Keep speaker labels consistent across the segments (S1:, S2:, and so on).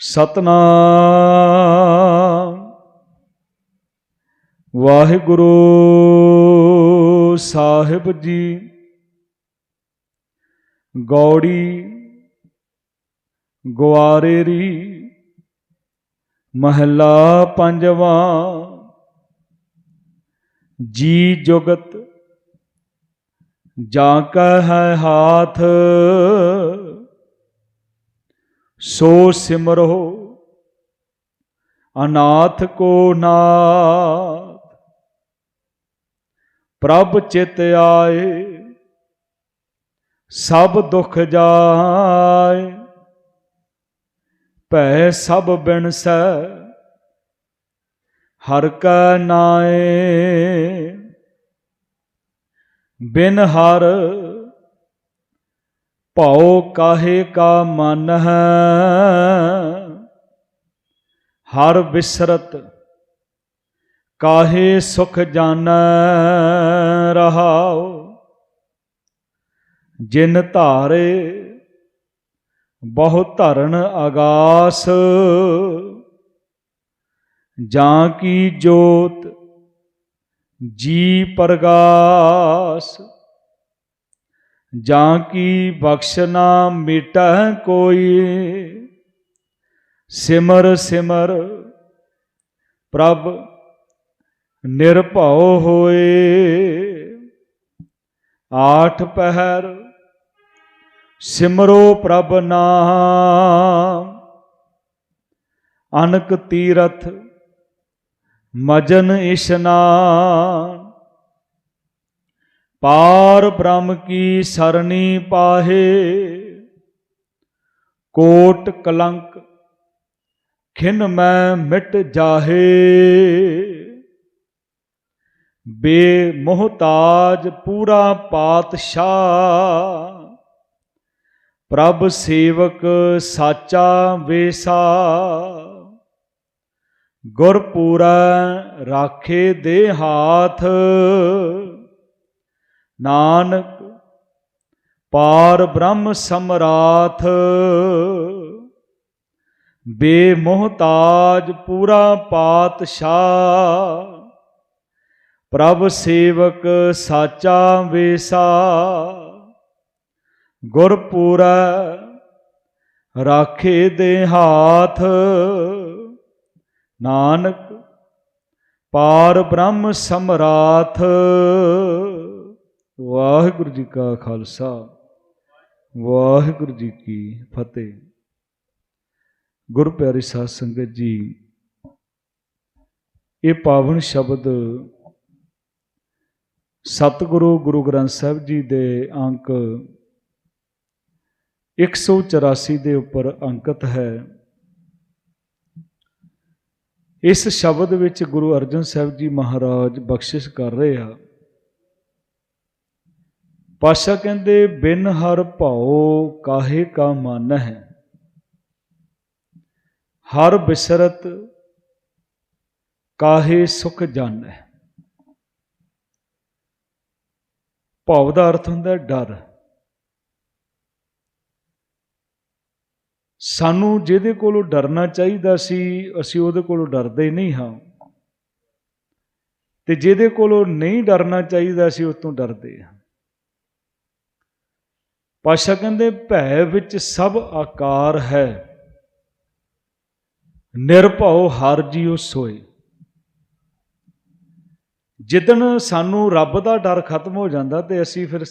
S1: ਸਤਨਾਮ। ਵਾਹਿਗੁਰੂ ਸਾਹਿਬ ਜੀ ਗੌੜੀ ਗੁਆਰੇਰੀ ਮਹੱਲਾ ਪੰਜਵਾਂ ਜੀ ਜੁਗਤ ਜਾ ਕਾ ਹੈ ਹਾਥ ਸੋ ਸਿਮਰੋ, ਅਨਾਥ ਕੋ ਨਾਥ। ਪ੍ਰਭ ਚਿਤ ਆਏ, ਸਭ ਦੁਖ ਜਾਏ। ਭੈ ਸਭ ਬਿਨਸੈ, ਹਰ ਕੈ ਨਾਏ। ਬਿਨ ਹਰ ਭਉ ਕਾਹੇ ਕਾ ਮਨ ਹੈ ਹਰ ਬਿਸਰਤ ਕਾਹੇ ਸੁਖ ਜਾਣ ਰਹਾਉ? ਜਿਨ ਧਾਰੇ ਬਹੁ ਧਰਨ ਆਗਾਸ ਜਾਂ ਕੀ ਜੋਤ ਜੀ ਪਰਗਾਸ। ਜਾਂ ਕੀ ਬਖਸ਼ ਨਾ ਕੋਈ? ਸਿਮਰ ਸਿਮਰ, ਪ੍ਰਭ, ਨਿਰਭਉ ਹੋਏ। ਆਠ ਪਹਿਰ, ਸਿਮਰੋ ਪ੍ਰਭ ਨਾਮ। ਅਨਕ ਤੀਰਥ, ਮਜਨ ਇਸ਼ਨਾਨ। ਪਾਰ ਬ੍ਰਹਮ ਕੀ ਸਰਣੀ ਪਾਹੇ। ਕੋਟ ਕਲੰਕ, ਖਿਨ ਮੈਂ ਮਿਟ ਜਾਹੇ। ਬੇਮੋਹਤਾਜ ਪੂਰਾ ਪਾਤਸ਼ਾਹ, ਪ੍ਰਭ ਸੇਵਕ ਸਾਚਾ ਵੇਸਾ। ਗੁਰਪੂਰਾ ਰਾਖੇ ਦੇ ਹਾਥ ਨਾਨਕ ਪਾਰ ਬ੍ਰਹਮ ਸਮਰਾਥ, ਬੇਮੋਹਤਾਜ ਪੂਰਾ ਪਾਤਸ਼ਾਹ, ਪ੍ਰਭ ਸੇਵਕ ਸਾਚਾ ਵੇਸਾ, ਗੁਰਪੂਰਾ ਰਾਖੇ ਦੇ ਹਾਥ। ਨਾਨਕ ਪਾਰ ਬ੍ਰਹਮ ਸਮਰਾਥ ਵਾਹਿਗੁਰੂ ਜੀ ਕਾ ਖਾਲਸਾ, ਵਾਹਿਗੁਰੂ ਜੀ ਕੀ ਫਤਿਹ। ਗੁਰ ਪਿਆਰੀ ਸਾਧ ਸੰਗਤ ਜੀ, ਇਹ ਪਾਵਨ ਸ਼ਬਦ ਸਤਿਗੁਰੂ ਗੁਰੂ ਗ੍ਰੰਥ ਸਾਹਿਬ ਜੀ ਦੇ ਅੰਕ 184 ਦੇ ਉੱਪਰ ਅੰਕਿਤ ਹੈ। ਇਸ ਸ਼ਬਦ ਵਿੱਚ ਗੁਰੂ ਅਰਜਨ ਸਾਹਿਬ ਜੀ ਮਹਾਰਾਜ ਬਖਸ਼ਿਸ਼ ਕਰ ਰਹੇ ਆ। ਪਾਸ਼ਾ ਕਹਿੰਦੇ, ਬਿਨ ਹਰ ਭਾਉ ਕਾਹੇ ਕਾ ਮਨ ਹੈ ਹਰ ਬਿਸਰਤ ਕਾਹੇ ਸੁਖ ਜਾਣੈ ਭਾਵ ਦਾ ਅਰਥ ਹੁੰਦਾ ਡਰ। ਸਾਨੂੰ ਜਿਹਦੇ ਕੋਲੋਂ ਡਰਨਾ ਚਾਹੀਦਾ ਸੀ, ਅਸੀਂ ਉਹਦੇ ਕੋਲੋਂ ਡਰਦੇ ਨਹੀਂ ਹਾਂ। ਤੇ ਜਿਹਦੇ ਕੋਲੋਂ ਨਹੀਂ ਡਰਨਾ ਚਾਹੀਦਾ ਸੀ, ਉਸ ਤੋਂ ਡਰਦੇ ਹਾਂ। ਪਾਸ਼ਾ ਕਹਿੰਦੇ ਭੈ ਵਿੱਚ ਸਭ ਆਕਾਰ ਹੈ। ਨਿਰਭਉ ਹਰ ਜੀਉ ਸੋਏ। ਜਿੱਦਣ ਸਾਨੂੰ ਰੱਬ ਦਾ ਡਰ ਖਤਮ ਹੋ ਜਾਂਦਾ ਤੇ ਅਸੀਂ ਫਿਰ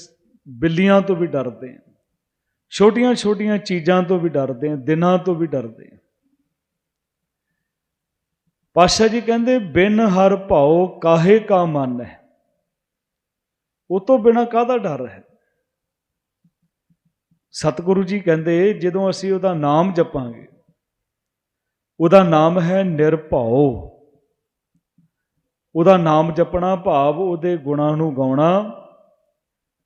S1: ਬਿੱਲੀਆਂ ਤੋਂ ਵੀ ਡਰਦੇ ਹਾਂ। ਛੋਟੀਆਂ ਛੋਟੀਆਂ ਚੀਜ਼ਾਂ ਤੋਂ ਵੀ ਡਰਦੇ ਹਾਂ, ਦਿਨਾਂ ਤੋਂ ਵੀ ਡਰਦੇ ਹਾਂ। ਪਾਸ਼ਾ ਜੀ ਕਹਿੰਦੇ, ਬਿਨ ਹਰ ਭਾਉ ਕਾਹੇ ਕਾ ਮਨ ਹੈ? ਉਹ ਤੋਂ ਬਿਨਾ ਕਾਹਦਾ ਡਰ ਹੈ? ਸਤਿਗੁਰੂ ਜੀ ਕਹਿੰਦੇ, ਜਦੋਂ ਅਸੀਂ ਉਹਦਾ ਨਾਮ ਜਪਾਂਗੇ, ਉਹਦਾ ਨਾਮ ਹੈ ਨਿਰਭਉ। ਉਹਦਾ ਨਾਮ ਜਪਣਾ ਭਾਵ ਉਹਦੇ ਗੁਣਾਂ ਨੂੰ ਗਾਉਣਾ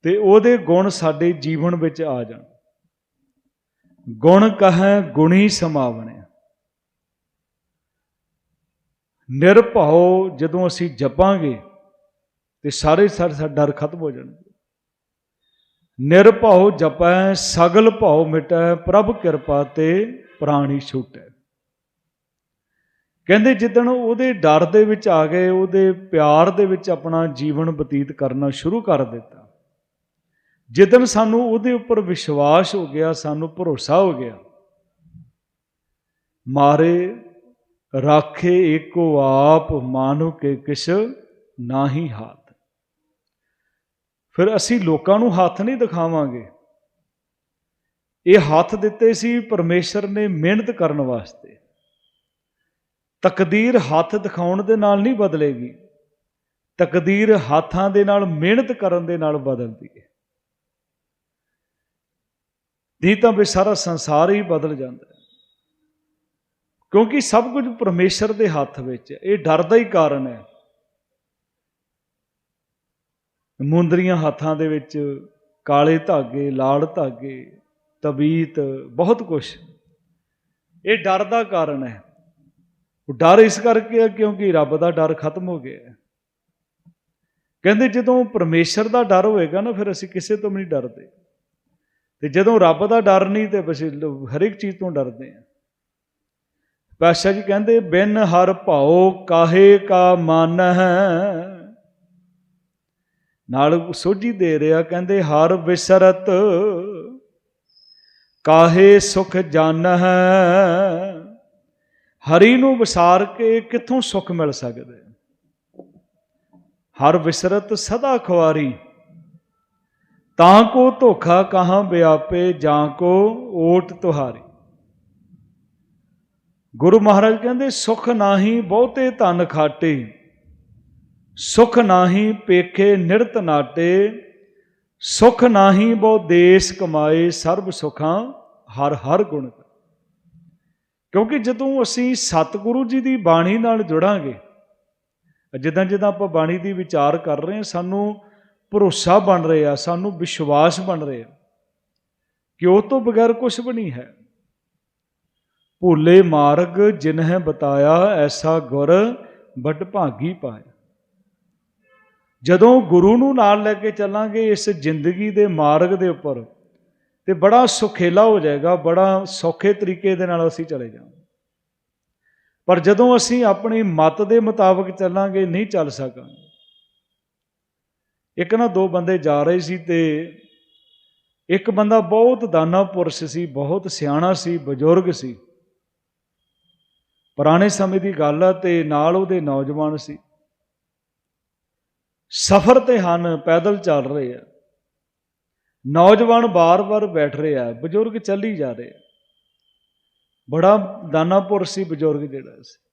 S1: ਤੇ ਉਹਦੇ ਗੁਣ ਸਾਡੇ ਜੀਵਨ ਵਿੱਚ ਆ ਜਾਣ। ਗੁਣ ਕਹੈ ਗੁਣੀ ਸਮਾਵਣੇ। ਨਿਰਭਉ ਜਦੋਂ ਅਸੀਂ ਜਪਾਂਗੇ ਤੇ ਸਾਰੇ ਸਾਡਾ ਡਰ ਖਤਮ ਹੋ ਜਾਣਗੇ। ਨਿਰਭਉ ਜਪੈ, ਸਗਲ ਭਉ ਮਿਟੈ, ਪ੍ਰਭ ਕਿਰਪਾ ਤੇ ਪ੍ਰਾਣੀ ਛੂਟੈ। ਕਹਿੰਦੇ ਜਿੱਦਣ ਉਹਦੇ ਡਰ ਦੇ ਵਿੱਚ ਆ ਗਏ, ਉਹਦੇ ਪਿਆਰ ਦੇ ਵਿੱਚ ਆਪਣਾ ਜੀਵਨ ਬਤੀਤ ਕਰਨਾ ਸ਼ੁਰੂ ਕਰ ਦਿੱਤਾ। ਜਿੱਦਣ ਸਾਨੂੰ ਉਹਦੇ ਉੱਪਰ ਵਿਸ਼ਵਾਸ ਹੋ ਗਿਆ, ਸਾਨੂੰ ਭਰੋਸਾ ਹੋ ਗਿਆ, ਮਾਰੇ, ਰਾਖੇ ਏਕੋ ਆਪ, ਮਾਨੋ ਕੇ ਕਿਸ ਨਾਹੀ ਹਾਲ। ਫਿਰ ਅਸੀਂ ਲੋਕਾਂ ਨੂੰ ਹੱਥ ਨਹੀਂ ਦਿਖਾਵਾਂਗੇ। ਇਹ ਹੱਥ ਦਿੱਤੇ ਸੀ ਪਰਮੇਸ਼ਰ ਨੇ ਮਿਹਨਤ ਕਰਨ ਵਾਸਤੇ। ਤਕਦੀਰ ਹੱਥ ਦਿਖਾਉਣ ਦੇ ਨਾਲ ਨਹੀਂ ਬਦਲੇਗੀ। ਤਕਦੀਰ ਹੱਥਾਂ ਦੇ ਨਾਲ, ਮਿਹਨਤ ਕਰਨ ਦੇ ਨਾਲ ਬਦਲਦੀ ਹੈ। ਦੀ ਤਾਂ ਵੀ ਸਾਰਾ ਸੰਸਾਰ ਹੀ ਬਦਲ ਜਾਂਦਾ ਹੈ। ਕਿਉਂਕਿ ਸਭ ਕੁਝ ਪਰਮੇਸ਼ਰ ਦੇ ਹੱਥ ਵਿੱਚ ਇਹ ਡਰ ਦਾ ਹੀ ਕਾਰਨ ਹੈ। ਮੁੰਦਰੀਆਂ ਹੱਥਾਂ ਦੇ ਵਿੱਚ, ਕਾਲੇ ਧਾਗੇ, ਲਾਲ ਧਾਗੇ, ਤਬੀਤ, ਬਹੁਤ ਕੁਝ ਇਹ ਡਰ ਦਾ ਕਾਰਨ ਹੈ। ਉਹ ਡਰ ਇਸ ਕਰਕੇ ਹੈ ਕਿਉਂਕਿ ਰੱਬ ਦਾ ਡਰ ਖਤਮ ਹੋ ਗਿਆ ਹੈ। ਕਹਿੰਦੇ ਜਦੋਂ ਪਰਮੇਸ਼ਰ ਦਾ ਡਰ ਹੋਏਗਾ ਨਾ, ਫਿਰ ਅਸੀਂ ਕਿਸੇ ਤੋਂ ਵੀ ਨਹੀਂ ਡਰਦੇ। ਤੇ ਜਦੋਂ ਰੱਬ ਦਾ ਡਰ ਨਹੀਂ, ਤੇ ਅਸੀਂ ਲੋ- ਹਰ ਇੱਕ ਚੀਜ਼ ਤੋਂ ਡਰਦੇ ਹਾਂ। ਪਾਸ਼ਾ ਜੀ ਕਹਿੰਦੇ, ਬਿਨ ਹਰ ਭਾਉ ਕਾਹੇ ਕਾ ਮਨ ਹੈ ਨਾਲ ਸੋਝੀ ਦੇ ਰਿਹਾ ਕਹਿੰਦੇ, ਹਰ ਵਿਸਰਤ ਕਾਹੇ ਸੁਖ ਜਨ ਹੈ ਹਰੀ ਨੂੰ ਵਿਸਾਰ ਕੇ ਕਿੱਥੋਂ ਸੁਖ ਮਿਲ ਸਕਦਾ? ਹਰ ਵਿਸਰਤ ਸਦਾ ਖਵਾਰੀ ਤਾਂ ਕੋ ਧੋਖਾ ਕਹਾਂ ਬਿਆਪੇ, ਜਾਂ ਕੋ ਓਟ ਤੁਹਾਰੀ। ਗੁਰੂ ਮਹਾਰਾਜ ਕਹਿੰਦੇ, ਸੁਖ ਨਾਹੀ ਬਹੁਤੇ ਧਨ ਖਾਟੇ। ਸੁਖ ਨਾਹੀ ਪੇਖੇ ਨਿਰਤ ਨਾਟੇ, ਸੁਖ ਨਾਹੀ ਬਹੁ ਦੇਸ ਕਮਾਏ ਸਰਬ ਸੁਖਾਂ, ਹਰ ਹਰ ਗੁਣ। ਕਿਉਂਕਿ ਜਦੋਂ ਅਸੀਂ ਸਤਿਗੁਰੂ ਜੀ ਦੀ ਬਾਣੀ ਨਾਲ ਜੁੜਾਂਗੇ, ਜਿੱਦਾਂ ਜਿੱਦਾਂ ਆਪਾਂ ਬਾਣੀ ਦੀ ਵਿਚਾਰ ਕਰ ਰਹੇ ਹਾਂ, ਸਾਨੂੰ ਭਰੋਸਾ ਬਣ ਰਿਹਾ, ਸਾਨੂੰ ਵਿਸ਼ਵਾਸ ਬਣ ਰਿਹਾ, ਕਿ ਉਹ ਤੋਂ ਬਗੈਰ ਕੁਝ ਵੀ ਨਹੀਂ ਹੈ। ਭੂਲੇ ਮਾਰਗ ਜਿਨਹਿ ਬਤਾਇਆ, ਐਸਾ ਗੁਰ ਬਟ ਭਾਗੀ ਪਾਇਆ। ਜਦੋਂ ਗੁਰੂ ਨੂੰ ਨਾਲ ਲੈ ਕੇ ਚੱਲਾਂਗੇ ਇਸ ਜ਼ਿੰਦਗੀ ਦੇ ਮਾਰਗ ਦੇ ਉੱਪਰ, ਤੇ ਬੜਾ ਸੁਖੇਲਾ ਹੋ ਜਾਏਗਾ, ਬੜਾ ਸੌਖੇ ਤਰੀਕੇ ਦੇ ਨਾਲ ਅਸੀਂ ਚਲੇ ਜਾਵਾਂਗੇ। ਪਰ ਜਦੋਂ ਅਸੀਂ ਆਪਣੀ ਮਤ ਦੇ ਮੁਤਾਬਕ ਚੱਲਾਂਗੇ, ਨਹੀਂ ਚੱਲ ਸਕਾਂਗੇ। ਇੱਕ ਨਾ ਦੋ ਬੰਦੇ ਜਾ ਰਹੇ ਸੀ ਤੇ ਇੱਕ ਬੰਦਾ ਬਹੁਤ ਦਾਨਾ ਪੁਰਸ਼ ਸੀ, ਬਹੁਤ ਸਿਆਣਾ ਸੀ, ਬਜ਼ੁਰਗ ਸੀ। ਪੁਰਾਣੇ ਸਮੇਂ ਦੀ ਗੱਲ ਆ ਤੇ ਨਾਲ ਉਹਦੇ ਨੌਜਵਾਨ ਸੀ। ਸਫ਼ਰ ਤੇ ਹਨ, ਪੈਦਲ ਚੱਲ ਰਹੇ ਆ। ਨੌਜਵਾਨ ਬਾਰ-ਬਾਰ ਬੈਠ ਰਹੇ ਆ, ਬਜ਼ੁਰਗ ਚੱਲੀ ਜਾ ਰਹੇ ਆ। ਬੜਾ ਦਾਨਾਪੁਰ ਸੀ ਬਜ਼ੁਰਗ ਜਿਹੜਾ ਸੀ।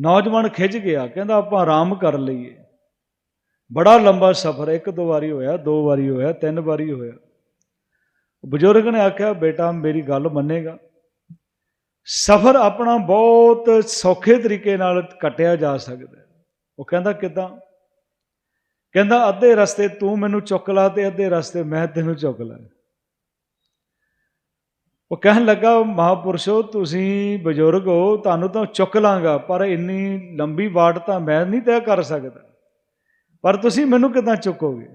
S1: ਨੌਜਵਾਨ ਖਿੱਚ ਗਿਆ, ਕਹਿੰਦਾ ਆਪਾਂ ਆਰਾਮ ਕਰ ਲਈਏ। ਬੜਾ ਲੰਬਾ ਸਫ਼ਰ, ਇੱਕ ਦੋ ਵਾਰੀ ਹੋਇਆ, ਦੋ ਵਾਰੀ ਹੋਇਆ, ਤਿੰਨ ਵਾਰੀ ਹੋਇਆ। ਬਜ਼ੁਰਗ ਨੇ ਆਖਿਆ, ਬੇਟਾ ਮੇਰੀ ਗੱਲ ਮੰਨੇਗਾ। ਸਫ਼ਰ ਆਪਣਾ ਬਹੁਤ ਸੌਖੇ ਤਰੀਕੇ ਨਾਲ ਕੱਟਿਆ ਜਾ ਸਕਦਾ ਉਹ ਕਹਿੰਦਾ, ਕਿਦਾਂ? ਕਹਿੰਦਾ, ਅੱਧੇ ਰਸਤੇ ਤੂੰ ਮੈਨੂੰ ਚੁੱਕ ਲਾ ਤੇ ਅੱਧੇ ਰਸਤੇ ਮੈਂ ਤੈਨੂੰ ਚੁੱਕ ਲਾਂ। ਉਹ ਕਹਿਣ ਲੱਗਾ, ਮਹਾਪੁਰਸ਼ੋ, ਤੁਸੀਂ ਬਜ਼ੁਰਗ ਹੋ, ਤੁਹਾਨੂੰ ਤਾਂ ਚੁੱਕ ਲਾਂਗਾ, ਪਰ ਇੰਨੀ ਲੰਬੀ ਵਾਟ ਤਾਂ ਮੈਂ ਨਹੀਂ ਤੈਅ ਕਰ ਸਕਦਾ। ਪਰ ਤੁਸੀਂ ਮੈਨੂੰ ਕਿਦਾਂ ਚੁੱਕੋਗੇ?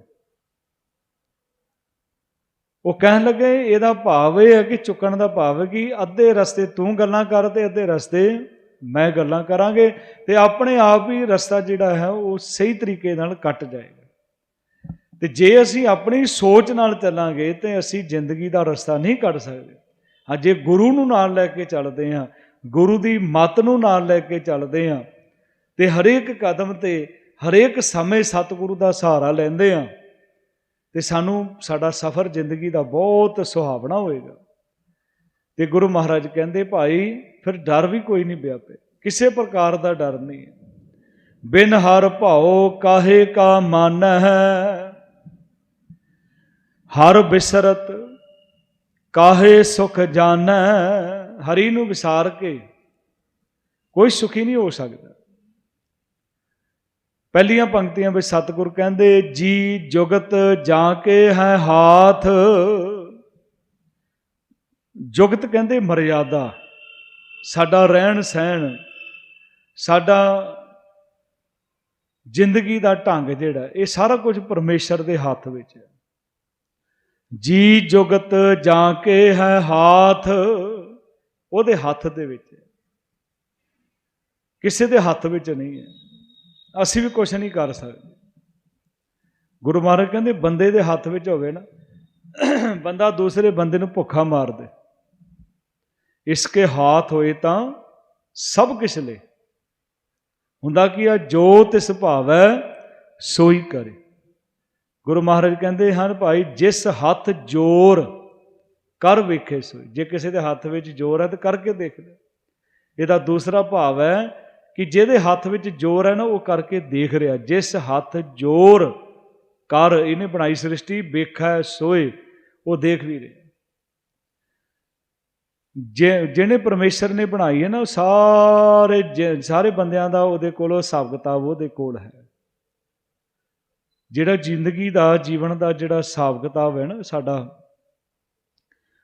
S1: ਉਹ ਕਹਿਣ ਲੱਗੇ, ਇਹਦਾ ਭਾਵ ਇਹ ਹੈ ਕਿ ਚੁੱਕਣ ਦਾ ਭਾਵ ਹੈ ਕਿ ਅੱਧੇ ਰਸਤੇ ਤੂੰ ਗੱਲਾਂ ਕਰ ਤੇ ਅੱਧੇ ਰਸਤੇ ਮੈਂ ਗੱਲਾਂ ਕਰਾਂਗੇ ਤੇ ਆਪਣੇ ਆਪ ਹੀ ਰਸਤਾ ਜਿਹੜਾ ਹੈ ਉਹ ਸਹੀ ਤਰੀਕੇ ਨਾਲ ਕੱਟ ਜਾਏਗਾ। ਤੇ ਜੇ ਅਸੀਂ ਆਪਣੀ ਸੋਚ ਨਾਲ ਚੱਲਾਂਗੇ ਤੇ ਅਸੀਂ ਜ਼ਿੰਦਗੀ ਦਾ ਰਸਤਾ ਨਹੀਂ ਕੱਢ ਸਕਦੇ। ਹਾਂ ਜੇ ਗੁਰੂ ਨੂੰ ਨਾਲ ਲੈ ਕੇ ਚੱਲਦੇ ਹਾਂ, ਗੁਰੂ ਦੀ ਮੱਤ ਨੂੰ ਨਾਲ ਲੈ ਕੇ ਚੱਲਦੇ ਹਾਂ ਤੇ ਹਰੇਕ ਕਦਮ ਤੇ, ਹਰੇਕ ਸਮੇਂ ਸਤਿਗੁਰੂ ਦਾ ਸਹਾਰਾ ਲੈਂਦੇ ਹਾਂ ਤੇ ਸਾਨੂੰ ਸਾਡਾ ਸਫ਼ਰ ਜ਼ਿੰਦਗੀ ਦਾ ਬਹੁਤ ਸੁਹਾਵਣਾ ਹੋਏਗਾ। ਤੇ ਗੁਰੂ ਮਹਾਰਾਜ ਕਹਿੰਦੇ, ਭਾਈ, ਫਿਰ ਡਰ ਵੀ ਕੋਈ ਨਹੀਂ ਵਿਆਪੇ ਕਿਸੇ ਪ੍ਰਕਾਰ ਦਾ ਡਰ ਨਹੀਂ ਹੈ। ਬਿਨ ਹਰ ਭਾਉ ਕਾਹੇ ਕਾ ਮਨ ਹੈ ਹਰ ਬਿਸਰਤ ਕਾਹੇ ਸੁਖ ਜਾਣੈ? ਹਰੀ ਨੂੰ ਵਿਸਾਰ ਕੇ ਕੋਈ ਸੁਖੀ ਨਹੀਂ ਹੋ ਸਕਦਾ। ਪਹਿਲੀਆਂ ਪੰਕਤੀਆਂ ਵਿੱਚ ਸਤਿਗੁਰ ਕਹਿੰਦੇ, ਜੀ ਜੁਗਤ ਜਾ ਕੇ ਹੈ ਹਾਥ ਜੁਗਤ ਕਹਿੰਦੇ ਮਰਿਆਦਾ, ਸਾਡਾ ਰਹਿਣ ਸਹਿਣ, ਸਾਡਾ ਜ਼ਿੰਦਗੀ ਦਾ ਢੰਗ ਜਿਹੜਾ, ਇਹ ਸਾਰਾ ਕੁਝ ਪਰਮੇਸ਼ਰ ਦੇ ਹੱਥ ਵਿੱਚ ਹੈ। ਜੀ ਜੁਗਤ ਜਾਂ ਕੇ ਹੈ ਹਾਥ, ਉਹਦੇ ਹੱਥ ਦੇ ਵਿੱਚ ਹੈ। ਕਿਸੇ ਦੇ ਹੱਥ ਵਿੱਚ ਨਹੀਂ ਹੈ। ਅਸੀਂ ਵੀ ਕੁਝ ਨਹੀਂ ਕਰ ਸਕਦੇ। ਗੁਰੂ ਮਹਾਰਾਜ ਕਹਿੰਦੇ, ਬੰਦੇ ਦੇ ਹੱਥ ਵਿੱਚ ਹੋਵੇ ਨਾ, ਬੰਦਾ ਦੂਸਰੇ ਬੰਦੇ ਨੂੰ ਭੁੱਖਾ ਮਾਰ ਦੇ। ਇਸਕੇ ਹਾਥ ਹੋਏ ਤਾਂ ਸਭ ਕਿਛ ਲੈ। ਹੁੰਦਾ ਕੀ ਆ? ਜੋ ਤਿਸ ਭਾਵੈ, ਸੋਈ ਕਰੇ। ਗੁਰੂ ਮਹਾਰਾਜ ਕਹਿੰਦੇ ਹਨ, ਭਾਈ, ਜਿਸ ਹੱਥ ਜੋਰ ਕਰ ਵੇਖੇ ਸੋਈ, ਜੇ ਕਿਸੇ ਦੇ ਹੱਥ ਵਿੱਚ ਜੋਰ ਹੈ ਤਾਂ ਕਰਕੇ ਦੇਖ ਲੈ। ਇਹਦਾ ਦੂਸਰਾ ਭਾਵ ਹੈ ਕਿ ਜਿਹਦੇ ਹੱਥ ਵਿੱਚ ਜੋਰ ਹੈ ਨਾ, ਉਹ ਕਰਕੇ ਦੇਖ ਰਿਹਾ। ਜਿਸ ਹੱਥ ਜੋਰ ਕਰ, ਇਹਨੇ ਬਣਾਈ ਸ੍ਰਿਸ਼ਟੀ, ਵੇਖੈ, ਸੋਏ, ਉਹ ਦੇਖ ਵੀ ਰਿਹਾ। ਜਿਹਨੇ ਪਰਮੇਸ਼ਰ ਨੇ ਬਣਾਈ ਹੈ ਨਾ, ਉਹ ਸਾਰੇ ਜ- ਸਾਰੇ ਬੰਦਿਆਂ ਦਾ ਉਹਦੇ ਕੋਲ ਹਿਸਾਬ ਕਿਤਾਬ ਉਹਦੇ ਕੋਲ ਹੈ। ਜਿਹੜਾ ਜ਼ਿੰਦਗੀ ਦਾ, ਜੀਵਨ ਦਾ ਜਿਹੜਾ ਹਿਸਾਬ ਕਿਤਾਬ ਹੈ ਨਾ ਸਾਡਾ,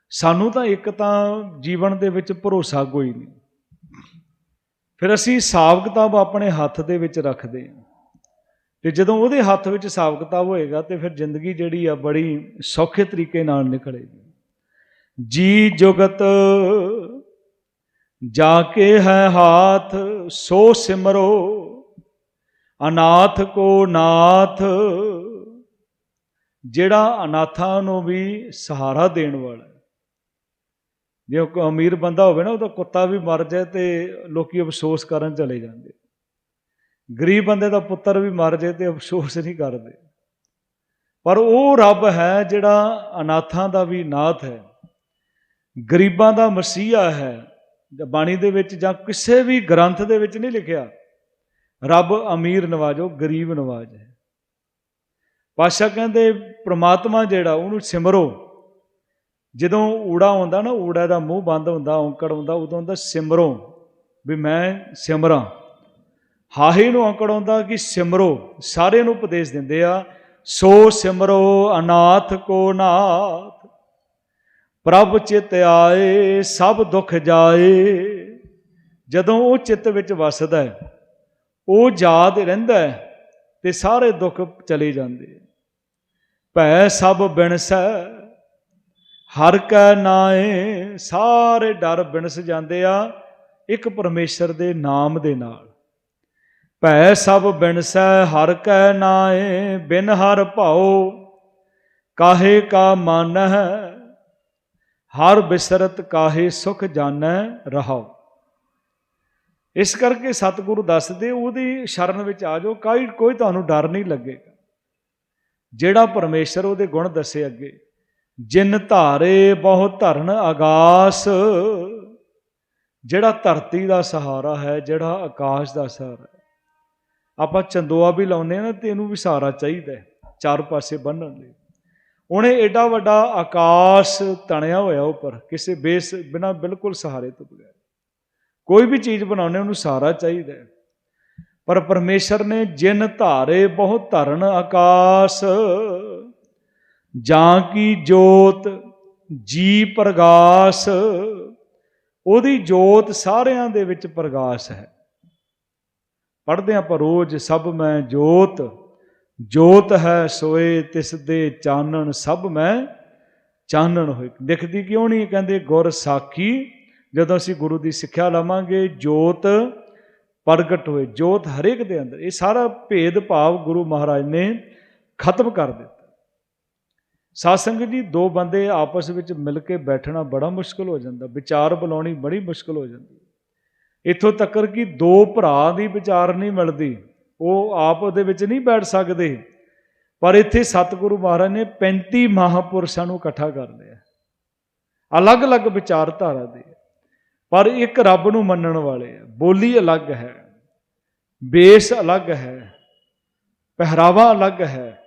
S1: ਸਾਨੂੰ ਤਾਂ ਇੱਕ ਤਾਂ ਜੀਵਨ ਦੇ ਵਿੱਚ ਭਰੋਸਾ ਕੋਈ ਨਹੀਂ। ਫਿਰ ਅਸੀਂ ਹਿਸਾਬ ਕਿਤਾਬ ਆਪਣੇ ਹੱਥ ਦੇ ਵਿੱਚ ਰੱਖਦੇ ਹਾਂ। ਤੇ ਜਦੋਂ ਉਹਦੇ ਹੱਥ ਵਿੱਚ ਹਿਸਾਬ ਕਿਤਾਬ ਹੋਏਗਾ ਤੇ ਫਿਰ ਜ਼ਿੰਦਗੀ ਜਿਹੜੀ ਆ ਬੜੀ ਸੌਖੇ ਤਰੀਕੇ ਨਾਲ ਨਿਕਲੇਗੀ। ਜੀ ਜੁਗਤ ਜਾ ਕੇ ਹੈ ਹਾਥ, ਸੋ ਸਿਮਰੋ। ਅਨਾਥ ਕੋ ਨਾਥ। ਜਿਹੜਾ ਅਨਾਥਾਂ ਨੂੰ ਵੀ ਸਹਾਰਾ ਦੇਣ ਵਾਲਾ ਜੇ ਕੋਈ ਅਮੀਰ ਬੰਦਾ ਹੋਵੇ ਨਾ, ਉਹਦਾ ਕੁੱਤਾ ਵੀ ਮਰ ਜਾਏ ਤੇ ਲੋਕੀ ਅਫਸੋਸ ਕਰਨ ਚਲੇ ਜਾਂਦੇ। ਗਰੀਬ ਬੰਦੇ ਦਾ ਪੁੱਤਰ ਵੀ ਮਰ ਜਾਏ ਤੇ ਅਫਸੋਸ ਨਹੀਂ ਕਰਦੇ। ਪਰ ਉਹ ਰੱਬ ਹੈ ਜਿਹੜਾ ਅਨਾਥਾਂ ਦਾ ਵੀ ਨਾਥ ਹੈ। ਗਰੀਬਾਂ ਦਾ ਮਸੀਹਾ ਹੈ। ਬਾਣੀ ਦੇ ਵਿੱਚ ਜਾਂ ਕਿਸੇ ਵੀ ਗ੍ਰੰਥ ਦੇ ਵਿੱਚ ਨਹੀਂ ਲਿਖਿਆ। ਰੱਬ ਅਮੀਰ ਨਵਾਜੋ, ਗਰੀਬ ਨਵਾਜ ਹੈ। ਪਾਸ਼ਾ ਕਹਿੰਦੇ, ਪ੍ਰਮਾਤਮਾ ਜਿਹੜਾ, ਉਹਨੂੰ ਸਿਮਰੋ। ਜਦੋਂ ਊੜਾ ਹੁੰਦਾ ਨਾ, ਊੜਾ ਦਾ ਮੂੰਹ ਬੰਦ ਹੁੰਦਾ, ਔਂਕੜ ਹੁੰਦਾ, ਉਦੋਂ ਹੁੰਦਾ ਸਿਮਰੋ। ਵੀ ਮੈਂ ਸਿਮਰਾਂ। ਹਾਹੇ ਨੂੰ ਔਂਕੜ ਹੁੰਦਾ ਕਿ ਸਿਮਰੋ। ਸਾਰੇ ਨੂੰ ਉਪਦੇਸ਼ ਦਿੰਦੇ ਆ, ਸੋ ਸਿਮਰੋ, ਅਨਾਥ ਕੋ ਨਾਥ। ਪ੍ਰਭ ਚਿਤ ਆਏ, ਸਭ ਦੁੱਖ ਜਾਏ। ਜਦੋਂ ਉਹ ਚਿੱਤ ਵਿੱਚ ਵਸਦਾ ਹੈ, ਉਹ ਯਾਦ ਰਹਿੰਦਾ ਹੈ ਤੇ ਸਾਰੇ ਦੁੱਖ ਚਲੇ ਜਾਂਦੇ ਭੈ ਸਭ ਬਿਨਸੈ, ਹਰ ਕੈ ਨਾਏ, ਸਾਰੇ ਡਰ ਬਿਨਸ ਜਾਂਦੇ ਆ ਇੱਕ ਪਰਮੇਸ਼ਰ ਦੇ ਨਾਮ ਦੇ ਨਾਲ। ਭੈ ਸਭ ਬਿਨਸੈ, ਹਰ ਕੈ ਨਾਏ, ਬਿਨ ਹਰ ਭਾਉ, ਕਾਹੇ ਕਾ ਮਨ ਹੈ ਹਰ ਬਿਸਰਤ ਕਾਹੇ ਸੁਖ ਜਾਣੈ ਰਹਾਉ। ਇਸ ਕਰਕੇ ਸਤਿਗੁਰੂ ਦੱਸਦੇ, ਉਹਦੀ ਸ਼ਰਨ ਵਿੱਚ ਆ ਜਾਓ ਕੋਈ ਕੋਈ ਤੁਹਾਨੂੰ ਡਰ ਨਹੀਂ ਲੱਗੇਗਾ। ਜਿਹੜਾ ਪਰਮੇਸ਼ਰ ਉਹਦੇ ਗੁਣ ਦੱਸੇ ਅੱਗੇ, ਜਿਨ ਧਾਰੇ ਬਹੁ ਧਰਨ ਆਗਾਸ ਜਿਹੜਾ ਧਰਤੀ ਦਾ ਸਹਾਰਾ ਹੈ, ਜਿਹੜਾ ਆਕਾਸ਼ ਦਾ ਸਹਾਰਾ ਹੈ। ਆਪਾਂ ਚੰਦੋਆ ਵੀ ਲਾਉਂਦੇ ਆ ਨਾ, ਤੇ ਇਹਨੂੰ ਵੀ ਸਹਾਰਾ ਚਾਹੀਦਾ ਚਾਰ ਪਾਸੇ ਬੰਨਣ ਲਈ। ਉਹਨੇ ਏਡਾ ਵੱਡਾ ਆਕਾਸ਼ ਤਣਿਆ ਹੋਇਆ ਉੱਪਰ, ਕਿਸੇ ਬੇਸ ਬਿਨਾ ਬਿਲਕੁਲ ਸਹਾਰੇ ਤੋਂ ਬਗੈਰ। ਕੋਈ ਵੀ ਚੀਜ਼ ਬਣਾਉਣੇ ਉਹਨੂੰ ਸਹਾਰਾ ਚਾਹੀਦਾ ਹੈ। ਪਰ ਪਰਮੇਸ਼ਰ ਨੇ ਜਿਨ ਧਾਰੇ ਬਹੁਤ ਧਰਨ ਆਕਾਸ਼, ਜਾਂ ਕੀ ਜੋਤ ਜੀ ਪ੍ਰਗਾਸ, ਉਹਦੀ ਜੋਤ ਸਾਰਿਆਂ ਦੇ ਵਿੱਚ ਪ੍ਰਗਾਸ ਹੈ। ਪੜ੍ਹਦੇ ਆਪਾਂ ਰੋਜ਼, ਸਭ ਮੈਂ ਜੋਤ ਜੋਤ ਹੈ ਸੋਏ ਤਿਸ ਦੇ ਚਾਨਣ, ਸਭ ਮੈਂ ਚਾਨਣ ਹੋਏ। ਦਿਖਦੀ ਕਿਉਂ ਨਹੀਂ? ਕਹਿੰਦੇ, ਗੁਰ ਸਾਖੀ, ਜਦੋਂ ਅਸੀਂ ਗੁਰੂ ਦੀ ਸਿੱਖਿਆ ਲਵਾਂਗੇ, ਜੋਤ ਪ੍ਰਗਟ ਹੋਏ। ਜੋਤ ਹਰੇਕ ਦੇ ਅੰਦਰ, ਇਹ ਸਾਰਾ ਭੇਦ ਭਾਵ ਗੁਰੂ ਮਹਾਰਾਜ ਨੇ ਖਤਮ ਕਰ ਦਿੱਤਾ। ਸਾਸੰਗ ਜੀ, ਦੋ ਬੰਦੇ ਆਪਸ ਵਿੱਚ ਮਿਲ ਕੇ ਬੈਠਣਾ ਬੜਾ ਮੁਸ਼ਕਲ ਹੋ ਜਾਂਦਾ। ਵਿਚਾਰ ਬੁਲਾਉਣੀ ਬੜੀ ਮੁਸ਼ਕਲ ਹੋ ਜਾਂਦੀ। ਇੱਥੋਂ ਤੱਕ ਕਿ ਦੋ ਭਰਾ ਦੀ ਵਿਚਾਰ ਨਹੀਂ ਮਿਲਦੀ। ਉਹ ਆਪ ਉਹਦੇ ਵਿੱਚ ਨਹੀਂ ਬੈਠ ਸਕਦੇ। ਪਰ ਇੱਥੇ ਸਤਿਗੁਰੂ ਮਹਾਰਾਜ ਨੇ 35 ਮਹਾਪੁਰਸ਼ਾਂ ਨੂੰ ਇਕੱਠਾ ਕਰ ਲਿਆ। ਅਲੱਗ-ਅਲੱਗ ਵਿਚਾਰਧਾਰਾ ਦੇ। ਪਰ ਇੱਕ ਰੱਬ ਨੂੰ ਮੰਨਣ ਵਾਲੇ ਆ। ਬੋਲੀ ਅਲੱਗ ਹੈ। ਬੇਸ ਅਲੱਗ ਹੈ। ਪਹਿਰਾਵਾ ਅਲੱਗ ਹੈ।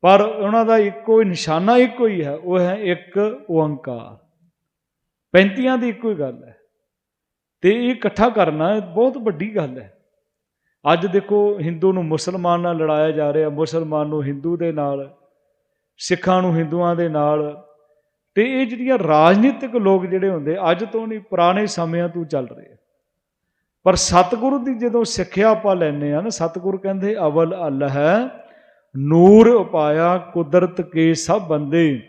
S1: ਪਰ ਉਹਨਾਂ ਦਾ ਇੱਕੋ ਹੀ ਨਿਸ਼ਾਨਾ ਇੱਕੋ ਹੀ ਹੈ। ਉਹ ਹੈ ਇੱਕ ਓੰਕਾਰ। 35 ਦੀ ਇੱਕੋ ਹੀ ਗੱਲ ਹੈ। ਤੇ ਇਹ ਇਕੱਠਾ ਕਰਨਾ ਬਹੁਤ ਵੱਡੀ ਗੱਲ ਹੈ। ਅੱਜ ਦੇਖੋ ਹਿੰਦੂ ਨੂੰ ਮੁਸਲਮਾਨ ਨਾਲ ਲੜਾਇਆ ਜਾ ਰਿਹਾ, ਮੁਸਲਮਾਨ ਨੂੰ ਹਿੰਦੂ ਦੇ ਨਾਲ, ਸਿੱਖਾਂ ਨੂੰ ਹਿੰਦੂਆਂ ਦੇ ਨਾਲ, ਤੇ ਇਹ ਜਿਹੜੀਆਂ ਰਾਜਨੀਤਿਕ ਲੋਕ ਜਿਹੜੇ ਹੁੰਦੇ, ਅੱਜ ਤੋਂ ਨਹੀਂ, ਪੁਰਾਣੇ ਸਮਿਆਂ ਤੋਂ ਚੱਲ ਰਹੇ ਪਰ ਸਤਿਗੁਰੂ ਦੀ ਜਦੋਂ ਸਿੱਖਿਆ ਆਪਾਂ ਲੈਨੇ ਆ ਨਾ, ਸਤਿਗੁਰੂ ਕਹਿੰਦੇ, ਅਵਲ ਅੱਲ ਹੈ, ਨੂਰ ਉਪਾਇਆ ਕੁਦਰਤ ਕੇ ਸਭ ਬੰਦੇ,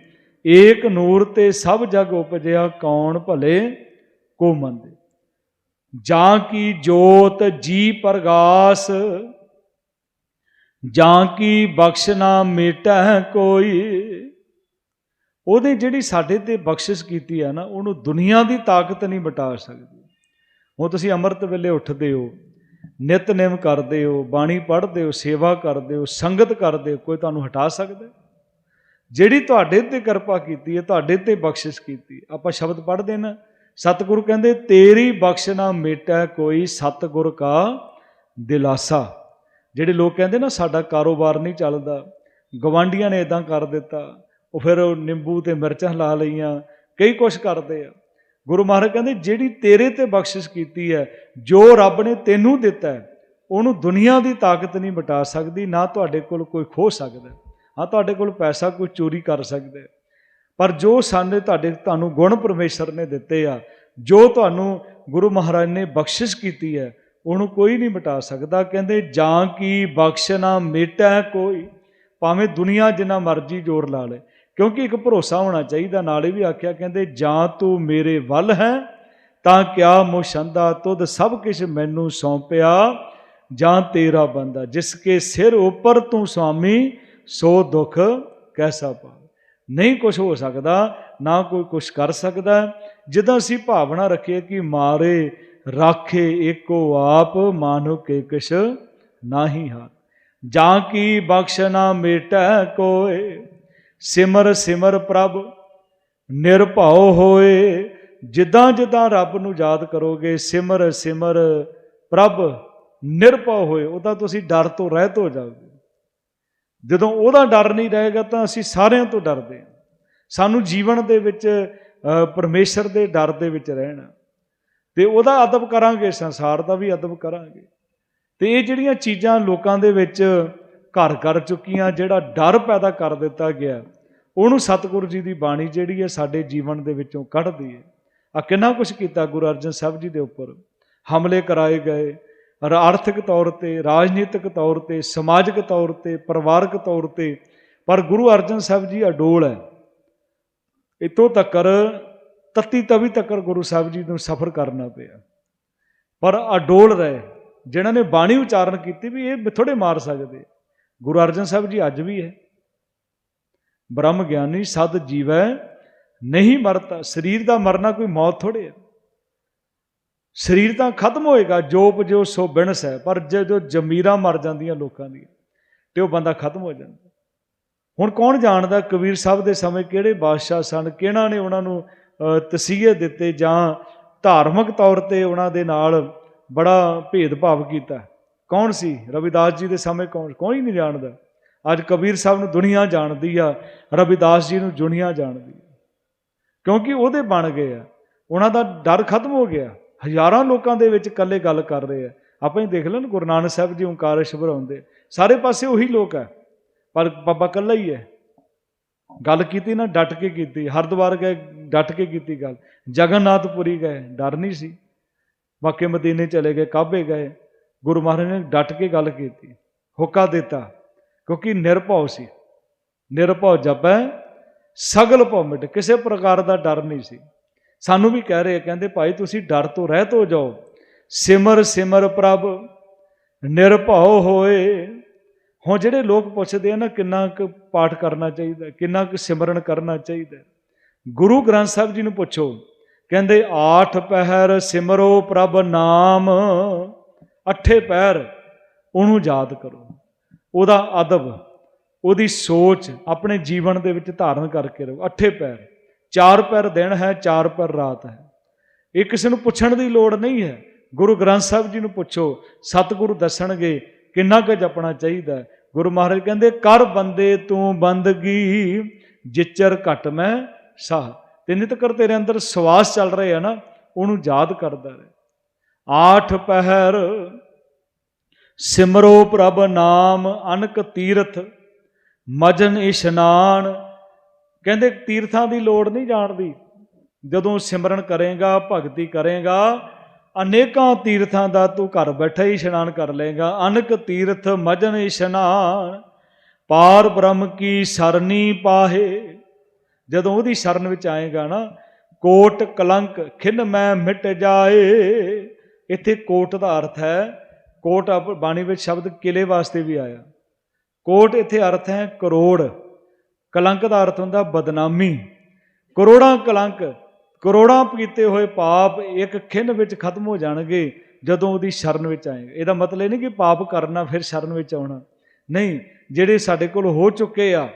S1: ਏਕ ਨੂਰ ਤੇ ਸਭ ਜਗ ਉਪਜਿਆ ਕੌਣ ਭਲੇ, ਕੋ ਮੰਦੇ? ਜਾਂ ਕੀ ਜੋਤ ਜੀ ਪ੍ਰਗਾਸ, ਜਾਂ ਕੀ ਬਖਸ਼ ਨਾ ਮੇਟੈ ਕੋਈ। ਉਹਨੇ ਜਿਹੜੀ ਸਾਡੇ ਤੇ ਬਖਸ਼ਿਸ਼ ਕੀਤੀ ਹੈ ਨਾ, ਉਹਨੂੰ ਦੁਨੀਆ ਦੀ ਤਾਕਤ ਨਹੀਂ ਮਿਟਾ ਸਕਦੀ। ਹੁਣ ਤੁਸੀਂ ਅੰਮ੍ਰਿਤ ਵੇਲੇ ਉੱਠਦੇ ਹੋ, ਨਿਤਨੇਮ ਕਰਦੇ ਹੋ, ਬਾਣੀ ਪੜ੍ਹਦੇ ਹੋ, ਸੇਵਾ ਕਰਦੇ ਹੋ, ਸੰਗਤ ਕਰਦੇ ਹੋ, ਕੋਈ ਤੁਹਾਨੂੰ ਹਟਾ ਸਕਦਾ? ਜਿਹੜੀ ਤੁਹਾਡੇ ਤੇ ਕਿਰਪਾ ਕੀਤੀ ਹੈ, ਤੁਹਾਡੇ ਤੇ ਬਖਸ਼ਿਸ਼ ਕੀਤੀ। ਆਪਾਂ ਸ਼ਬਦ ਪੜ੍ਹਦੇ ਨਾ ਸਤਿਗੁਰੂ ਕਹਿੰਦੇ, ਤੇਰੀ ਬਖਸ਼ ਨਾ ਮੇਟੈ ਕੋਈ ਸਤਿਗੁਰ ਕਾ ਦਿਲਾਸਾ। ਜਿਹੜੇ ਲੋਕ ਕਹਿੰਦੇ ਨਾ, ਸਾਡਾ ਕਾਰੋਬਾਰ ਨਹੀਂ ਚੱਲਦਾ ਗਵਾਂਡੀਆਂ ਨੇ ਇਦਾਂ ਕਰ ਦਿੱਤਾ, ਉਹ ਫਿਰ ਨਿੰਬੂ ਤੇ ਮਿਰਚਾਂ ਲਾ ਲਈਆਂ, ਕਈ ਕੁਛ ਕਰਦੇ ਆ। ਗੁਰੂ ਮਹਾਰਾਜ ਕਹਿੰਦੇ, ਜਿਹੜੀ ਤੇਰੇ ਤੇ ਬਖਸ਼ਿਸ਼ ਕੀਤੀ ਹੈ, ਜੋ ਰੱਬ ਨੇ ਤੈਨੂੰ ਦਿੱਤਾ ਹੈ, ਉਹਨੂੰ ਦੁਨੀਆ ਦੀ ਤਾਕਤ ਨਹੀਂ ਮਿਟਾ ਸਕਦੀ, ਨਾ ਤੁਹਾਡੇ ਕੋਲ ਕੋਈ ਖੋ ਸਕਦਾ ਹਾਂ ਤੁਹਾਡੇ ਕੋਲ ਪੈਸਾ ਕੋਈ ਚੋਰੀ ਕਰ ਸਕਦਾ। ਪਰ ਜੋ ਸਾਨੇ ਤੁਹਾਡੇ ਤੁਹਾਨੂੰ ਗੁਣ ਪਰਮੇਸ਼ਰ ਨੇ ਦਿੱਤੇ ਆ, ਜੋ ਤੁਹਾਨੂੰ ਗੁਰੂ ਮਹਾਰਾਜ ਨੇ ਬਖਸ਼ਿਸ਼ ਕੀਤੀ ਹੈ, ਉਹਨੂੰ ਕੋਈ ਨਹੀਂ ਮਿਟਾ ਸਕਦਾ। ਕਹਿੰਦੇ, ਜਾਂ ਕੀ ਬਖਸ਼ ਨਾ ਮੇਟੈ ਕੋਈ? ਭਾਵੇਂ ਦੁਨੀਆ ਜਿੰਨਾ ਮਰਜ਼ੀ ਜ਼ੋਰ ਲਾ ਲੇ। ਕਿਉਂਕਿ ਇੱਕ ਭਰੋਸਾ ਹੋਣਾ ਚਾਹੀਦਾ। ਨਾਲੇ ਵੀ ਆਖਿਆ, ਕਹਿੰਦੇ, ਜਾਂ ਤੂੰ ਮੇਰੇ ਵੱਲ ਹੈ, ਤਾਂ ਕਿਆ ਮੁਸ਼ੰਦਾ? ਤੁਧ ਸਭ ਕੁਝ ਮੈਨੂੰ ਸੌਂਪਿਆ, ਜਾਂ ਤੇਰਾ ਬੰਦਾ? ਜਿਸ ਕੇ ਸਿਰ ਉੱਪਰ ਤੂੰ ਸੁਆਮੀ ਸੋ ਦੁੱਖ ਕੈਸਾ ਪਾ ਨਹੀਂ ਕੁਝ ਹੋ ਸਕਦਾ, ਨਾ ਕੋਈ ਕੁਝ ਕਰ ਸਕਦਾ। ਜਿੱਦਾਂ ਅਸੀਂ ਭਾਵਨਾ ਰੱਖੀਏ ਕਿ ਮਾਰੇ ਰਾਖੇ ਏਕੋ ਆਪ ਮਾਨੋ ਕੇ ਕਿਛ ਨਾਹੀ ਹਾਰ। ਜਾਂ ਕੀ ਬਖਸ਼ ਨਾ ਮੇਟੈ ਕੋਏ, ਸਿਮਰ ਸਿਮਰ ਪ੍ਰਭ, ਨਿਰਭਉ ਹੋਏ। ਜਿੱਦਾਂ ਜਿੱਦਾਂ ਰੱਬ ਨੂੰ ਯਾਦ ਕਰੋਗੇ, ਸਿਮਰ ਸਿਮਰ ਪ੍ਰਭ, ਨਿਰਭਉ ਹੋਏ, ਉਹਦਾ ਤੁਸੀਂ ਡਰ ਤੋਂ ਰਹਿਤ ਹੋ ਜਾਓਗੇ। ਜਦੋਂ ਉਹਦਾ ਡਰ ਨਹੀਂ ਰਹੇਗਾ ਤਾਂ ਅਸੀਂ ਸਾਰਿਆਂ ਤੋਂ ਡਰਦੇ ਹਾਂ। ਸਾਨੂੰ ਜੀਵਨ ਦੇ ਵਿੱਚ ਅ, ਪਰਮੇਸ਼ਰ ਦੇ ਡਰ ਦੇ ਵਿੱਚ ਰਹਿਣਾ। ਤੇ ਉਹਦਾ ਅਦਬ ਕਰਾਂਗੇ ਸੰਸਾਰ ਦਾ ਵੀ ਅਦਬ ਕਰਾਂਗੇ। ਤੇ ਇਹ ਜਿਹੜੀਆਂ ਚੀਜ਼ਾਂ ਲੋਕਾਂ ਦੇ ਵਿੱਚ ਘਰ ਕਰ ਚੁੱਕੀਆਂ ਜਿਹੜਾ ਡਰ ਪੈਦਾ ਕਰ ਦਿੱਤਾ ਗਿਆ ਉਹਨੂੰ ਸਤਿਗੁਰੂ ਜੀ ਦੀ ਬਾਣੀ ਜਿਹੜੀ ਹੈ ਸਾਡੇ ਜੀਵਨ ਦੇ ਵਿੱਚੋਂ ਕੱਢਦੀ ਹੈ। ਆ ਕਿੰਨਾ ਕੁਝ ਕੀਤਾ ਗੁਰੂ ਅਰਜਨ ਸਾਹਿਬ ਜੀ ਦੇ ਉੱਪਰ। ਹਮਲੇ ਕਰਾਏ ਗਏ ਔਰ ਆਰਥਿਕ ਤੌਰ ਤੇ, ਰਾਜਨੀਤਿਕ ਤੌਰ ਤੇ, ਸਮਾਜਿਕ ਤੌਰ ਤੇ, ਪਰਿਵਾਰਕ ਤੌਰ ਤੇ, ਪਰ ਗੁਰੂ ਅਰਜਨ ਸਾਹਿਬ ਜੀ ਅਡੋਲ ਹੈ। ਇਤੋਂ ਤੱਕਰ, ਤਤੀ ਤਵੀ ਤੱਕਰ ਗੁਰੂ ਸਾਹਿਬ ਜੀ ਨੂੰ ਸਫ਼ਰ ਕਰਨਾ ਪਿਆ। ਪਰ ਅਡੋਲ ਰਹੇ, ਜਿਨ੍ਹਾਂ ਨੇ ਬਾਣੀ ਉਚਾਰਨ ਕੀਤੀ ਵੀ ਇਹ ਥੋੜੇ ਮਾਰ ਸਕਦੇ। ਗੁਰੂ ਅਰਜਨ ਸਾਹਿਬ ਜੀ ਅੱਜ ਵੀ ਹੈ। ਬ੍ਰਹਮ ਗਿਆਨੀ, ਸਦ ਜੀਵੈ, ਨਹੀਂ ਮਰਤਾ, ਸਰੀਰ ਦਾ ਮਰਨਾ ਕੋਈ ਮੌਤ ਥੋੜੇ ਹੈ। ਸਰੀਰ ਤਾਂ ਖਤਮ ਹੋਏਗਾ, ਜੋ ਉਪਜੋ ਸੋ ਬਿਨਸ ਹੈ, ਪਰ ਜਦੋਂ ਜ਼ਮੀਰਾਂ ਮਰ ਜਾਂਦੀਆਂ ਲੋਕਾਂ ਦੀਆਂ, ਤੇ ਉਹ ਬੰਦਾ ਖਤਮ ਹੋ ਜਾਂਦਾ। ਹੁਣ ਕੌਣ ਜਾਣਦਾ ਕਬੀਰ ਸਾਹਿਬ ਦੇ ਸਮੇਂ ਕਿਹੜੇ ਬਾਦਸ਼ਾਹ ਸਨ, ਕਿਹਨਾਂ ਨੇ ਉਹਨਾਂ ਨੂੰ ਤਸੀਹੇ ਦਿੱਤੇ ਜਾਂ ਧਾਰਮਿਕ ਤੌਰ ਤੇ ਉਹਨਾਂ ਦੇ ਨਾਲ ਬੜਾ ਭੇਦਭਾਵ ਕੀਤਾ? ਕੌਣ ਸੀ? ਰਵਿਦਾਸ ਜੀ ਦੇ ਸਮੇਂ ਕੌਣ ਕੋਈ ਨਹੀਂ ਜਾਣਦਾ। ਅੱਜ ਕਬੀਰ ਸਾਹਿਬ ਨੂੰ ਦੁਨੀਆ ਜਾਣਦੀ ਆ, ਰਵਿਦਾਸ ਜੀ ਨੂੰ ਦੁਨੀਆ ਜਾਣਦੀ ਕਿਉਂਕਿ ਉਹਦੇ ਬਣ ਗਏ ਆ। ਉਹਨਾਂ ਦਾ ਡਰ ਖਤਮ ਹੋ ਗਿਆ। ਹਜ਼ਾਰਾਂ ਲੋਕਾਂ ਦੇ ਵਿੱਚ ਇਕੱਲੇ ਗੱਲ ਕਰ ਰਹੇ ਆ। ਆਪਾਂ ਹੀ ਦੇਖ ਲੈਣ ਗੁਰੂ ਨਾਨਕ ਸਾਹਿਬ ਜੀ ਓੰਕਾਰ ਸ਼ਬਰਾਉਂਦੇ ਸਾਰੇ ਪਾਸੇ ਉਹੀ ਲੋਕ ਆ, ਪਰ ਬਾਬਾ ਇਕੱਲਾ ਹੀ ਹੈ ਗੱਲ ਕੀਤੀ ਨਾ, ਡਟ ਕੇ ਕੀਤੀ। ਹਰਿਦੁਆਰ ਗਏ, ਡਟ ਕੇ ਕੀਤੀ ਗੱਲ। ਜਗਨਨਾਥਪੁਰੀ ਗਏ, ਡਰ ਨਹੀਂ ਸੀ। ਮੱਕੇ ਮਦੀਨੇ ਚਲੇ ਗਏ, ਕਾਬੇ ਗਏ। ਗੁਰੂ ਮਹਾਰਾਜ ਨੇ ਡਟ ਕੇ ਗੱਲ ਕੀਤੀ, ਹੁਕਾ ਦਿੱਤਾ, ਕਿਉਂਕਿ ਨਿਰਭਉ ਸੀ। ਨਿਰਭਉ ਜਪੈ, ਸਗਲ ਭਉ ਮਿਟ। ਕਿਸੇ ਪ੍ਰਕਾਰ ਦਾ ਡਰ ਨਹੀਂ ਸੀ। ਸਾਨੂੰ ਵੀ ਕਹਿ ਰਹੇ ਕਹਿੰਦੇ ਭਾਈ ਤੁਸੀਂ ਡਰ ਤੋਂ ਰਹਿਤ ਹੋ ਜਾਓ। ਸਿਮਰ ਸਿਮਰ ਪ੍ਰਭ, ਨਿਰਭਉ ਹੋਏ। ਹੁਣ ਜਿਹੜੇ ਲੋਕ ਪੁੱਛਦੇ ਆ ਨਾ, ਕਿੰਨਾ ਕੁ ਪਾਠ ਕਰਨਾ ਚਾਹੀਦਾ, ਕਿੰਨਾ ਕੁ ਸਿਮਰਨ ਕਰਨਾ ਚਾਹੀਦਾ। ਗੁਰੂ ਗ੍ਰੰਥ ਸਾਹਿਬ ਜੀ ਨੂੰ ਪੁੱਛੋ, ਕਹਿੰਦੇ, ਆਠ ਪਹਿਰ ਸਿਮਰੋ ਪ੍ਰਭ ਨਾਮ, ਅੱਠੇ ਪਹਿਰ ਉਹਨੂੰ ਯਾਦ ਕਰੋ। ਉਹਦਾ ਅਦਬ, ਉਹਦੀ ਸੋਚ ਆਪਣੇ ਜੀਵਨ ਦੇ ਵਿੱਚ ਧਾਰਨ ਕਰਕੇ ਰਹੋ। ਅੱਠੇ ਪੈਰ। ਚਾਰ ਪੈਰ ਦਿਨ ਹੈ, ਚਾਰ ਪੈਰ ਰਾਤ ਹੈ। ਇਹ ਕਿਸੇ ਨੂੰ ਪੁੱਛਣ ਦੀ ਲੋੜ ਨਹੀਂ ਹੈ। ਗੁਰੂ ਗ੍ਰੰਥ ਸਾਹਿਬ ਜੀ ਨੂੰ ਪੁੱਛੋ, ਸਤਿਗੁਰੂ ਦੱਸਣਗੇ ਕਿੰਨਾ ਕੁ ਜਪਣਾ ਚਾਹੀਦਾ ਗੁਰੂ ਮਹਾਰਾਜ ਕਹਿੰਦੇ, ਕਰ ਬੰਦੇ ਤੂੰ ਬੰਦਗੀ, ਜਿਚਰ ਘਟ ਮੈਂ ਸਾਹ। ਤੇ ਨਿਤਕਰ ਤੇਰੇ ਅੰਦਰ ਸਵਾਸ ਚੱਲ ਰਹੇ ਆ ਨਾ, ਉਹਨੂੰ ਯਾਦ ਕਰਦਾ ਰਹੇ। ਆਠ ਪਹਿਰ ਸਿਮਰੋ ਪ੍ਰਭ ਨਾਮ ਅਨਕ ਤੀਰਥ, ਮਜਨ ਇਸ਼ਨਾਨ ਕਹਿੰਦੇ ਤੀਰਥਾਂ ਦੀ ਲੋੜ ਨਹੀਂ ਜਾਣਦੀ। ਜਦੋਂ ਸਿਮਰਨ ਕਰੇਗਾ, ਭਗਤੀ ਕਰੇਗਾ, ਅਨੇਕਾਂ ਤੀਰਥਾਂ ਦਾ ਤੂੰ ਘਰ ਬੈਠਾ ਹੀ ਇਸ਼ਨਾਨ ਕਰ ਲੇਗਾ ਅਨਕ ਤੀਰਥ ਮਜਨ ਇਸ਼ਨਾਨ, ਪਾਰ ਬ੍ਰਹਮ ਕੀ ਸਰਨੀ ਪਾਹੇ। ਜਦੋਂ ਉਹਦੀ ਸ਼ਰਨ ਵਿੱਚ ਆਏਗਾ ਨਾ, ਕੋਟ ਕਲੰਕ ਖਿਨ ਮੈਂ ਮਿਟ ਜਾਏ। ਇੱਥੇ ਕੋਟ ਦਾ ਅਰਥ ਹੈ, ਕੋਟ ਆਪ- ਬਾਣੀ ਵਿੱਚ ਸ਼ਬਦ ਕਿਲੇ ਵਾਸਤੇ ਵੀ ਆਇਆ। ਕੋਟ ਇੱਥੇ ਅਰਥ ਹੈ ਕਰੋੜ। ਕਲੰਕ ਦਾ ਅਰਥ ਹੁੰਦਾ ਬਦਨਾਮੀ। ਕਰੋੜਾਂ ਕਲੰਕ, ਕਰੋੜਾਂ ਕੀਤੇ ਹੋਏ ਪਾਪ ਇੱਕ ਖਿੰਨ ਵਿੱਚ ਖਤਮ ਹੋ ਜਾਣਗੇ ਜਦੋਂ ਉਹਦੀ ਸ਼ਰਨ ਵਿੱਚ ਆਏਗਾ। ਇਹਦਾ ਮਤਲਬ ਇਹ ਨਹੀਂ ਕਿ ਪਾਪ ਕਰਨਾ ਫਿਰ ਸ਼ਰਨ ਵਿੱਚ ਆਉਣਾ। ਨਹੀਂ, ਜਿਹੜੇ ਸਾਡੇ ਕੋਲ ਹੋ ਚੁੱਕੇ ਆ,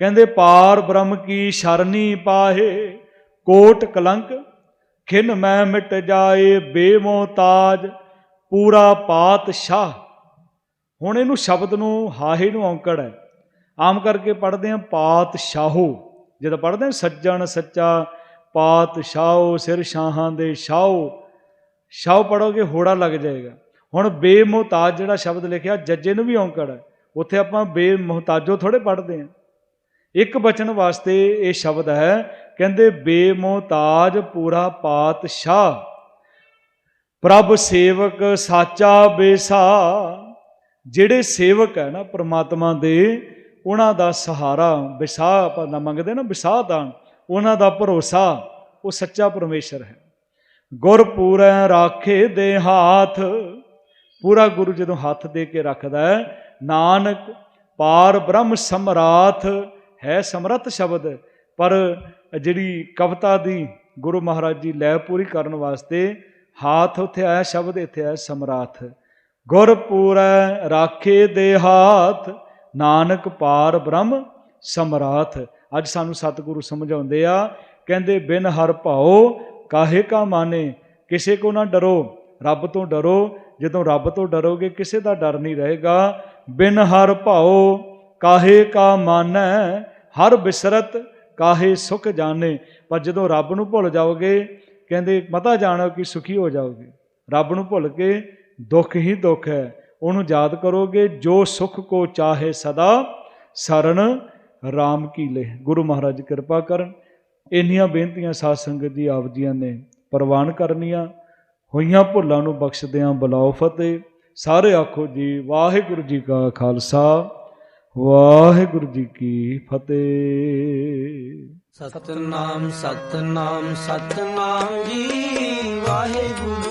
S1: ਕਹਿੰਦੇ ਪਾਰ ਬ੍ਰਹਮ ਕੀ ਸ਼ਰਨੀ ਪਾਹੇ, ਕੋਟ ਕਲੰਕ, ਖਿਨ ਮੈਂ ਮਿਟ ਜਾਏ ਬੇਮੋਤਾਜ ਪੂਰਾ ਪਾਤ ਸ਼ਾਹ। ਹੁਣ ਇਹਨੂੰ ਸ਼ਬਦ ਨੂੰ, ਹਾਹੇ ਨੂੰ ਔਂਕੜ ਹੈ। ਆਮ ਕਰਕੇ ਪੜ੍ਹਦੇ ਆ ਪਾਤਸ਼ਾਹੋ। ਜਦੋਂ ਪੜ੍ਹਦੇ ਆ ਸੱਜਣ ਸੱਚਾ, ਪਾਤਸ਼ਾਹੋ ਸਿਰ ਸ਼ਾਹਾਂ ਦੇ ਸ਼ਾਹੋ ਸ਼ਾਹ ਪੜੋਗੇ ਹੋੜਾ ਲੱਗ ਜਾਏਗਾ। ਹੁਣ ਬੇਮੁਹਤਾਜ ਜਿਹੜਾ ਸ਼ਬਦ ਲਿਖਿਆ, ਜੱਜੇ ਨੂੰ ਵੀ ਔਂਕੜ ਹੈ। ਉੱਥੇ ਆਪਾਂ ਬੇਮੁਹਤਾਜੋ ਥੋੜੇ ਪੜ੍ਹਦੇ ਆ ਇੱਕ ਬਚਨ ਵਾਸਤੇ ਇਹ ਸ਼ਬਦ ਹੈ, ਕਹਿੰਦੇ ਬੇਮੁਹਤਾਜ ਪੂਰਾ ਪਾਤਸ਼ਾਹ। ਪ੍ਰਭ ਸੇਵਕ ਸਾਚਾ ਬੇਸਾ। ਜਿਹੜੇ ਸੇਵਕ ਹੈ ਨਾ, ਪ੍ਰਮਾਤਮਾ ਦੇ ਉਹਨਾਂ ਦਾ ਸਹਾਰਾ ਵਿਸਾਹ ਆਪਾਂ ਨਾ ਮੰਗਦੇ ਨਾ, ਵਿਸਾਹ ਦਾਨ ਉਹਨਾਂ ਦਾ ਭਰੋਸਾ, ਉਹ ਸੱਚਾ ਪਰਮੇਸ਼ਰ ਹੈ। ਗੁਰਪੁਰੈ ਰਾਖੇ ਦੇ ਹਾਥ, ਪੂਰਾ ਗੁਰੂ ਜਦੋਂ ਹੱਥ ਦੇ ਕੇ ਰੱਖਦਾ ਹੈ, ਨਾਨਕ ਪਾਰ ਬ੍ਰਹਮ ਸਮਰਾਥ, ਹੈ ਸਮਰੱਥ ਸ਼ਬਦ, ਪਰ ਜਿਹੜੀ ਕਵਿਤਾ ਦੀ ਗੁਰੂ ਮਹਾਰਾਜ ਜੀ ਲੈ ਪੂਰੀ ਕਰਨ ਵਾਸਤੇ ਹਾਥ ਉੱਥੇ ਆਇਆ, ਸ਼ਬਦ ਇੱਥੇ ਆਇਆ, ਸਮਰਾਥ। ਗੁਰਪੂਰ ਰਾਖੇ ਦੇ ਹਾਥ ਨਾਨਕ ਪਾਰ ਬ੍ਰਹਮ ਸਮਰਾਥ। ਅੱਜ ਸਾਨੂੰ ਸਤਿਗੁਰੂ ਸਮਝਾਉਂਦੇ ਆ, ਕਹਿੰਦੇ, ਬਿਨ ਹਰ ਭਾਉ ਕਾਹੇ ਕਾ ਮਾਨੇ, ਕਿਸੇ ਕੋ ਨਾ ਡਰੋ, ਰੱਬ ਤੋਂ ਡਰੋ। ਜਦੋਂ ਰੱਬ ਤੋਂ ਡਰੋਗੇ, ਕਿਸੇ ਦਾ ਡਰ ਨਹੀਂ ਰਹੇਗਾ। ਬਿਨ ਹਰ ਭਾਉ ਕਾਹੇ ਕਾ ਮਾਨੈ, ਹਰ ਬਿਸਰਤ ਕਾਹੇ ਸੁਖ ਜਾਣੇ। ਪਰ ਜਦੋਂ ਰੱਬ ਨੂੰ ਭੁੱਲ ਜਾਓਗੇ, ਕਹਿੰਦੇ, ਮਤਾ ਜਾਣੋ ਕਿ ਸੁਖੀ ਹੋ ਜਾਓਗੇ। ਰੱਬ ਨੂੰ ਭੁੱਲ ਕੇ ਦੁੱਖ ਹੀ ਦੁੱਖ ਹੈ। ਉਹਨੂੰ ਯਾਦ ਕਰੋਗੇ, ਜੋ ਸੁਖ ਕੋ ਚਾਹੇ ਸਦਾ, ਸਰਨ RAM ਕੀ ਲੈ। ਗੁਰੂ ਮਹਾਰਾਜ ਕਿਰਪਾ ਕਰਨ। ਇੰਨੀਆਂ ਬੇਨਤੀਆਂ ਸਾਧ ਸੰਗਤ ਜੀ ਆਪ ਜੀਆਂ ਨੇ, ਪ੍ਰਵਾਨ ਕਰਨੀਆਂ। ਹੋਈਆਂ ਭੁੱਲਾਂ ਨੂੰ ਬਖਸ਼ਦਿਆਂ ਬੁਲਾਓ ਫਤਿਹ। ਸਾਰੇ ਆਖੋ ਜੀ, ਵਾਹਿਗੁਰੂ ਜੀ ਕਾ ਖਾਲਸਾ, ਵਾਹਿਗੁਰੂ ਜੀ ਕੀ ਫਤਿਹ।
S2: ਸਤਨਾਮ ਸਤਨਾਮ ਸਤਨਾਮ ਜੀ, ਵਾਹਿਗੁਰੂ